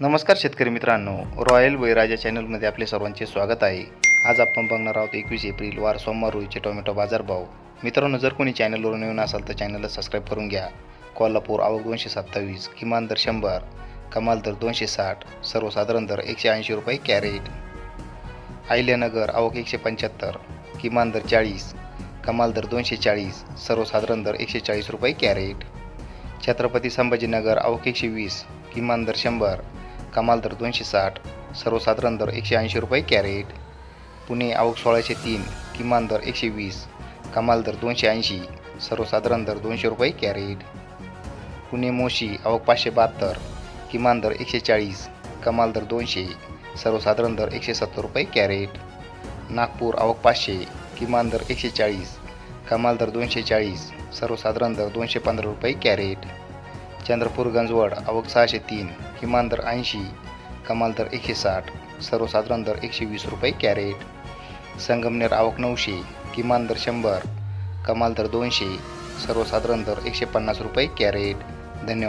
नमस्कार शेतकरी मित्रांनो. रॉयल वैराजा चॅनलमध्ये आपले सर्वांचे स्वागत आहे. आज आपण बघणार आहोत एकवीस एप्रिल वार सोमवार रोजीचे टोमॅटो बाजारभाव. मित्रांनो जर कोणी चॅनलवर नवीन असाल तर चॅनलला सबस्क्राईब करून घ्या. कोल्हापूर आवक दोनशे सत्तावीस किमान दर शंभर कमाल दर दोनशे साठ सर्वसाधारण दर एकशे ऐंशी रुपये कॅरेट. आहिल्यानगर आवक एकशे पंच्याहत्तर किमान दर चाळीस कमाल दर दोनशे चाळीस सर्वसाधारण दर एकशे चाळीस रुपये कॅरेट. छत्रपती संभाजीनगर आवक एकशे वीस किमान दर शंभर कमाल दर दोनशे साठ सर्वसाधारण दर एकशे ऐंशी रुपये कॅरेट. पुणे आवक सोळाशे तीन किमान दर एकशे वीस कमाल दर दोनशे ऐंशी सर्वसाधारण दर दोनशे रुपये कॅरेट. पुणे मोशी आवक पाचशे बहात्तर किमान दर एकशे चाळीस कमाल दर दोनशे सर्वसाधारण दर एकशे सत्तर रुपये कॅरेट. नागपूर आवक पाचशे किमान दर एकशे चाळीस कमाल दर दोनशे चाळीस सर्वसाधारण दर दोनशे पंधरा रुपये कॅरेट. चंद्रपूर गंजवड आवक सहाशे तीन किमान दर ऐंशी कमाल दर एकशे साठ सर्वसाधारण दर एकशे वीस रुपये कॅरेट. संगमनेर आवक नऊशे किमान दर शंभर कमाल दर दोनशे सर्वसाधारण दर एकशे पन्नास रुपये कॅरेट. धन्यवाद.